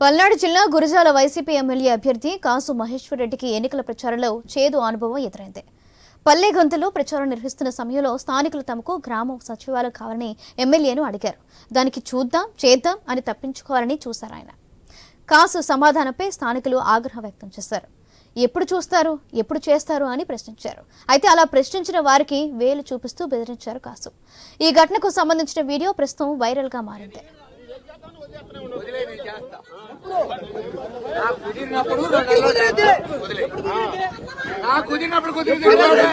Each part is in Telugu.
పల్నాడు జిల్లా గురజాల వైసీపీ ఎమ్మెల్యే అభ్యర్థి కాసు మహేశ్వరరెడ్డికి ఎన్నికల ప్రచారంలో చేదు అనుభవం ఎదురైంది. పల్లె గొంతులో ప్రచారం నిర్వహిస్తున్న సమయంలో స్థానికులు తమకు గ్రామ సచివాలయం కావాలని ఎమ్మెల్యేను అడిగారు. దానికి చూద్దాం చేద్దాం అని తప్పించుకోవాలని చూశారు ఆయన. కాసు సమాధానంపై స్థానికులు ఆగ్రహం వ్యక్తం చేశారు. ఎప్పుడు చూస్తారు ఎప్పుడు చేస్తారు అని ప్రశ్నించారు. అయితే అలా ప్రశ్నించిన వారికి వేలు చూపిస్తూ బెదిరించారు కాసు. ఈ ఘటనకు సంబంధించిన వీడియో ప్రస్తుతం వైరల్గా మారింది. కుదిరినప్పుడు కుదిరినప్పుడు కుదిరితే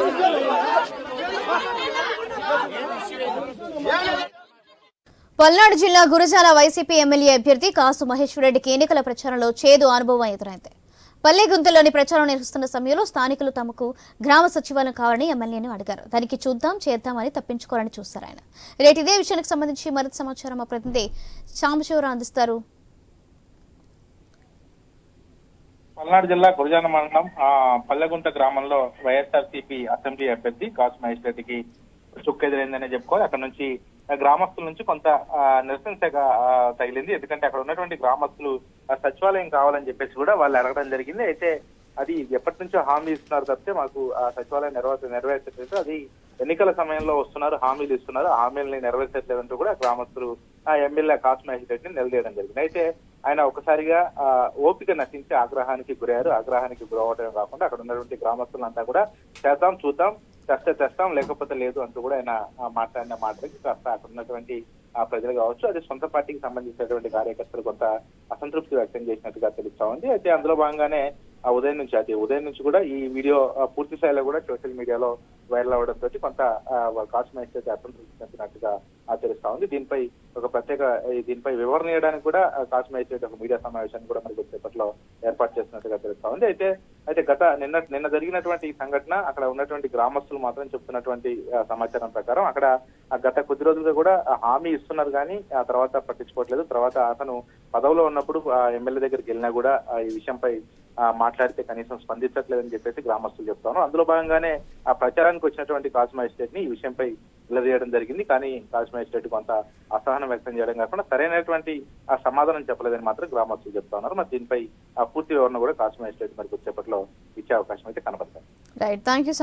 Palnadu జిల్లా గురజాల వైసీపీ ఎమ్మెల్యే అభ్యర్థి కాసు మహేశ్వరరెడ్డికి ఎన్నికల ప్రచారంలో చేదు అనుభవం ఎదురైంది. పల్లె గుంతలోని ప్రచారం నిర్వహిస్తున్న సమయంలో స్థానికులు తమకు గ్రామ సచివాలయం కావాలని ఎమ్మెల్యేను అడిగారు. దానికి చూద్దాం చేద్దామని తప్పించుకోవాలని చూశారు ఆయన. రేటు ఇదే విషయానికి సంబంధించి మరింత సమాచారం మా ప్రతినిధి సాంబశివరావు అందిస్తారు. పల్నాడు జిల్లా గురజాన మండలం పల్లెగుంట గ్రామంలో వైఎస్ఆర్సీపీ అసెంబ్లీ అభ్యర్థి కాసు మహేష్ రెడ్డికి చుక్కెదిరైందనే చెప్పుకోవాలి. అక్కడ నుంచి గ్రామస్తుల నుంచి కొంత నిరసన శాఖ తగిలింది. ఎందుకంటే అక్కడ ఉన్నటువంటి గ్రామస్తులు సచివాలయం కావాలని చెప్పేసి కూడా వాళ్ళు అడగడం జరిగింది. అయితే అది ఎప్పటి నుంచో హామీ ఇస్తున్నారు తప్పితే మాకు ఆ సచివాలయం నెరవేర్చ నెరవేర్చట్లేదు. అది ఎన్నికల సమయంలో వస్తున్నారు హామీలు ఇస్తున్నారు. హామీలని నెరవేర్చట్లేదంటూ కూడా గ్రామస్తులు ఆ ఎమ్మెల్యే కాసు రెడ్డిని నిలదీయడం జరిగింది. అయితే ఆయన ఒకసారిగా ఓపిక నశించి ఆగ్రహానికి గురయ్యారు. ఆగ్రహానికి గురవడం కాకుండా అక్కడ ఉన్నటువంటి గ్రామస్తులంతా కూడా చేద్దాం చూద్దాం. తెస్తే తెస్తాం లేకపోతే లేదు అంటూ కూడా ఆయన మాట్లాడిన మాటలకి కాస్త అక్కడ ఉన్నటువంటి ప్రజలు కావచ్చు అది సొంత పార్టీకి సంబంధించినటువంటి కార్యకర్తలు కొంత అసంతృప్తి వ్యక్తం చేసినట్టుగా తెలుస్తా ఉంది అయితే అందులో భాగంగానే ఆ ఉదయం నుంచి అది ఉదయం నుంచి కూడా ఈ వీడియో పూర్తి స్థాయిలో కూడా సోషల్ మీడియాలో వైరల్ అవడంతో కొంత కాస్మెటిక్స్ అయితే అసంతృప్తి చెందినట్టుగా ఆ, తెలుస్తా ఉంది దీనిపై ఒక ప్రత్యేక దీనిపై వివరణ ఇవ్వడానికి కూడా కాస్మెటిక్స్ ఒక మీడియా సమావేశాన్ని కూడా మనకి కొద్దిసేపట్లో ఏర్పాటు చేస్తున్నట్టుగా తెలుస్తా ఉంది అయితే అయితే గత నిన్న నిన్న జరిగినటువంటి ఈ సంఘటన అక్కడ ఉన్నటువంటి గ్రామస్తులు మాత్రం చెప్తున్నటువంటి సమాచారం ప్రకారం అక్కడ గత కొద్ది రోజులుగా కూడా హామీ ఇస్తున్నారు కానీ ఆ తర్వాత పట్టించుకోవట్లేదు. తర్వాత అతను పదవిలో ఉన్నప్పుడు ఎమ్మెల్యే దగ్గరికి వెళ్ళినా కూడా ఈ విషయంపై మాట్లాడితే కనీసం స్పందించట్లేదని చెప్పేసి గ్రామస్తులు చెప్తాను. అందులో భాగంగానే ఆ ప్రచారానికి వచ్చినటువంటి కాస్మా ఎస్టేట్ని ఈ విషయంపై నిలదీయడం జరిగింది. కానీ కాస్మా ఎస్టేట్ కొంత అసహనం వ్యక్తం చేయడం కాకుండా సరైనటువంటి ఆ సమాధానం చెప్పలేదని మాత్రం గ్రామస్తులు చెప్తా ఉన్నారు మరి దీనిపై ఆ పూర్తి వివరణ కూడా కాస్మా ఎస్టేట్ మరి వచ్చేపట్లో ఇచ్చే అవకాశం అయితే కనబడతాయి. Right thank you